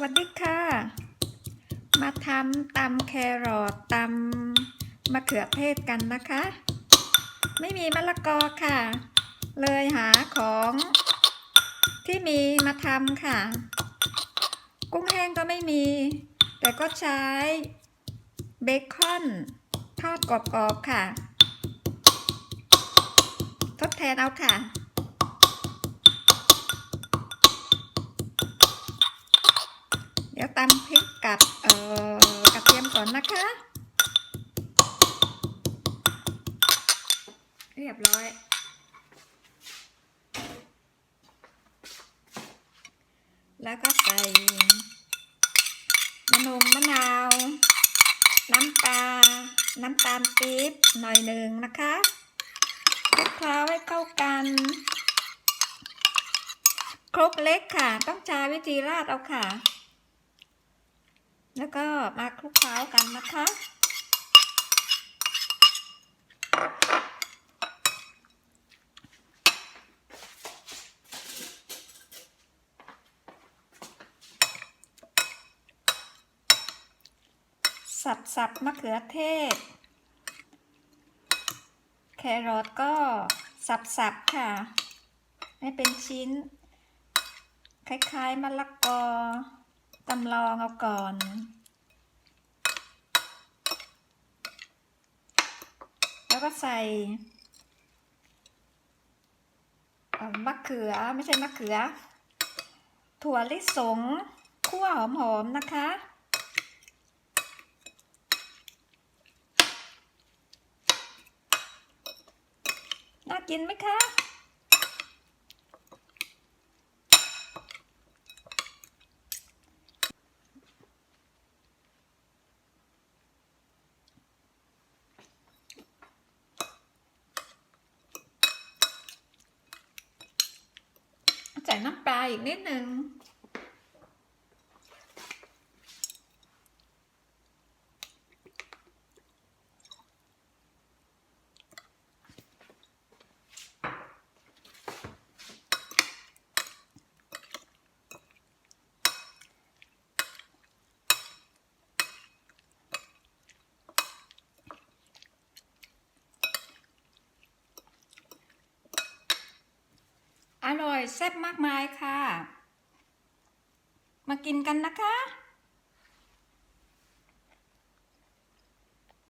วัสดีค่ะ มาทำตำแครอทตำมะเขือเทศกันนะคะ ไม่มีมะละกอค่ะ เลยหาของที่มีมาทำค่ะ กุ้งแห้งก็ไม่มี แต่ก็ใช้เบคอนทอดกรอบๆค่ะ ทดแทนเอาค่ะำพริกกับเอ่อกระเทียมก่อนนะคะ เรียบร้อย แล้วก็ใส่มะนงมะนาว น้ำปลา น้ำตาลปี๊บหน่อยหนึ่งนะคะคลุกเคล้าให้เข้ากันครกเล็กค่ะ ต้องใช้วิธีราดเอาค่ะ แล้วก็มาคลุกเคล้ากันนะคะ สับสับมะเขือเทศ แครอทก็สับสับค่ะ ให้เป็นชิ้น คล้ายๆมะละกอ ตำลองเอาก่อน แล้วก็ใส่มะเขือไม่ใช่มะเขือ ถั่วลิสงคั่วหอมๆนะคะ น่ากินไหมคะ ใส่น้ำปลาอีกนิดนึง อร่อยแซ่บมากมายค่ะ มากินกันนะคะ